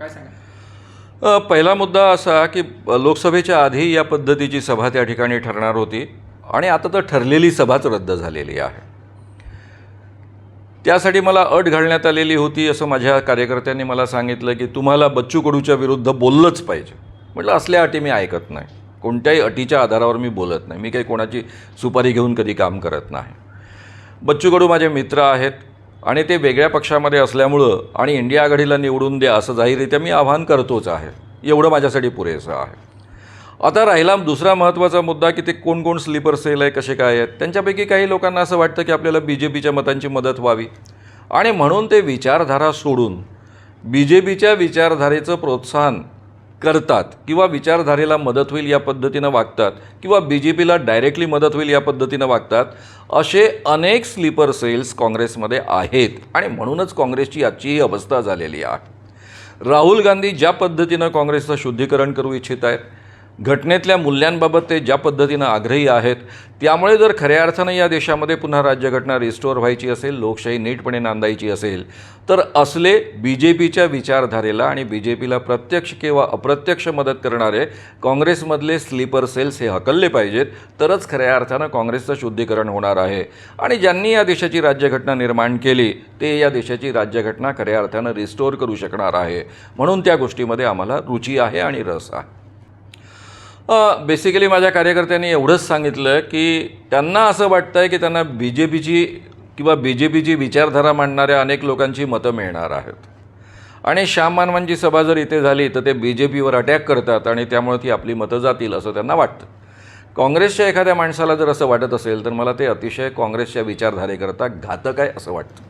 काय सांगा पहिला मुद्दा असा की लोकसभेच्या आधी या पद्धतीची सभा त्या ठिकाणी ठरणार होती आणि आता तर ठरलेली सभाच रद्द झालेली आहे. त्यासाठी मला अट घालण्यात आलेली होती असं माझ्या कार्यकर्त्यांनी मला सांगितलं की तुम्हाला बच्चू कडूच्या विरुद्ध बोललंच पाहिजे. म्हटलं असल्या अटी मी ऐकत नाही. कोणत्याही अटीच्या आधारावर मी बोलत नाही. मी काही कोणाची सुपारी घेऊन कधी काम करत नाही. बच्चू कडू माझे मित्र आहेत. आणि ते वेगळ्या पक्षामध्ये असल्यामुळं आणि इंडिया आघाडीला निवडून द्या असं जाहीररित्या मी आवाहन करतोच आहे. एवढं माझ्यासाठी पुरेसं आहे. आता राहिला दुसरा महत्त्वाचा मुद्दा की ते कोण कोण स्लीपर सेल आहे कसे काय आहेत? त्यांच्यापैकी काही लोकांना असं वाटतं की आपल्याला बी जे पीच्या मतांची मदत व्हावी. आणि म्हणून ते विचारधारा सोडून बी जे पीच्या विचारधारेचं प्रोत्साहन करतात किंवा विचारधारेला मदत होईल या पद्धतीनं वागतात किंवा बी जे पीला डायरेक्टली मदत होईल या पद्धतीनं वागतात असे अनेक स्लीपर सेल्स काँग्रेसमध्ये आहेत. आणि म्हणूनच काँग्रेसची आजची ही अवस्था झालेली आहे. राहुल गांधी ज्या पद्धतीनं काँग्रेसचं शुद्धीकरण करू इच्छित आहेत घटनेतल्या मूल्यांबाबत ते ज्या पद्धतीनं आग्रही आहेत त्यामुळे जर खऱ्या अर्थानं या देशामध्ये पुन्हा राज्यघटना रिस्टोअर व्हायची असेल लोकशाही नीटपणे नांदायची असेल तर असले बी जे पीच्या विचारधारेला आणि बी जे पीला प्रत्यक्ष किंवा अप्रत्यक्ष मदत करणारे काँग्रेसमधले स्लीपर सेल्स हे हकलले पाहिजेत तरच खऱ्या अर्थानं काँग्रेसचं शुद्धीकरण होणार आहे. आणि ज्यांनी या देशाची राज्यघटना निर्माण केली ते या देशाची राज्यघटना खऱ्या अर्थानं रिस्टोअर करू शकणार आहे. म्हणून त्या गोष्टीमध्ये आम्हाला रुची आहे आणि रस आहे. बेसिकली माझ्या कार्यकर्त्यांनी एवढंच सांगितलं की त्यांना असं वाटतं आहे की त्यांना बी जे पीची किंवा बी जे पीची विचारधारा मांडणाऱ्या अनेक लोकांची मतं मिळणार आहेत. आणि श्याम मानवांची सभा जर इथे झाली तर ते बी जे पीवर अटॅक करतात आणि त्यामुळे ती आपली मतं जातील असं त्यांना वाटतं. काँग्रेसच्या एखाद्या माणसाला जर असं वाटत असेल तर मला ते अतिशय काँग्रेसच्या विचारधारेकरता घातक आहे असं वाटतं.